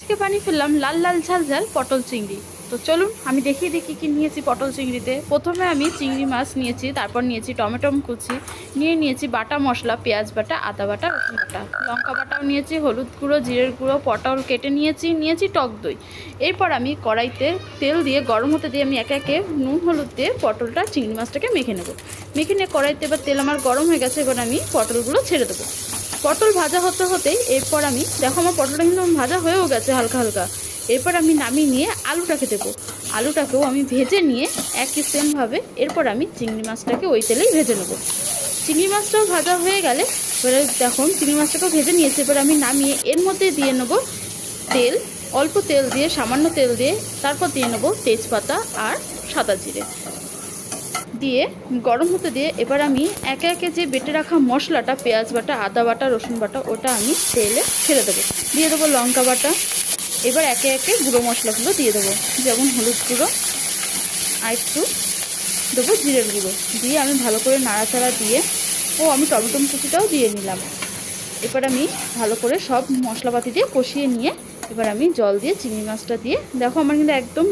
আজকে বানিয়ে ফেললাম লাল লাল ঝাল ঝাল পটল চিংড়ি। তো চলুন, আমি দেখিয়ে দেখি কী নিয়েছি পটল চিংড়িতে। প্রথমে আমি চিংড়ি মাছ নিয়েছি, তারপর নিয়েছি টমেটো কুচি, নিয়ে নিয়েছি বাটা মশলা, পেঁয়াজ বাটা, আদা বাটা, রসুন বাটা। লঙ্কা বাটাও নিয়েছি, হলুদ গুঁড়ো, জিরের গুঁড়ো, পটল কেটে নিয়েছি নিয়েছি টক দই। এরপর আমি কড়াইতে তেল দিয়ে, গরম হতে দিয়ে আমি একে একে নুন, হলুদ দিয়ে পটলটা, চিংড়ি মাছটাকে মেখে নেব। মেখে নিয়ে কড়াইতে এবার তেল আমার গরম হয়ে গেছে, এবার আমি পটলগুলো ছেড়ে দেবো। পটল ভাজা হতে হতেই এরপর আমি, দেখো আমার পটলটা কিন্তু ভাজা হয়েও গেছে হালকা হালকা। এরপর আমি নামিয়ে নিয়ে আলুটাকে দেবো। আলুটাকেও আমি ভেজে নিয়ে একই সেমভাবে এরপর আমি চিংড়ি মাছটাকে ওই তেলেই ভেজে নেব। চিংড়ি মাছটাও ভাজা হয়ে গেলে, এবারে দেখুন চিংড়ি মাছটাকেও ভেজে নিয়েছি, এবার আমি নামিয়ে এর মধ্যে দিয়ে নেব তেল, অল্প তেল দিয়ে, সামান্য তেল দিয়ে, তারপর দিয়ে নেব তেজপাতা আর সাদা জিরে। দিয়ে, গরম হতে দিয়ে এবার আমি একে একে যে বেটে রাখা মশলাটা, পেঁয়াজ বাটা, আদা বাটা, রসুন বাটা, ওটা আমি তেলে ছেড়ে দেবো। দিয়ে দেবো লঙ্কা বাটা। এবার একে একে গুঁড়ো মশলাগুলো দিয়ে দেবো। যেমন হলুদ গুঁড়ো, আর একটু দেবো জিরের গুঁড়ো। দিয়ে আমি ভালো করে নাড়াচাড়া দিয়ে, ও আমি টমেটো কুচিটাও দিয়ে নিলাম। এবার আমি ভালো করে সব মশলাপাতি দিয়ে কষিয়ে নিয়ে, এবার আমি জল দিয়ে, চিংড়ি মাছটা দিয়ে, দেখো আমার কিন্তু একদম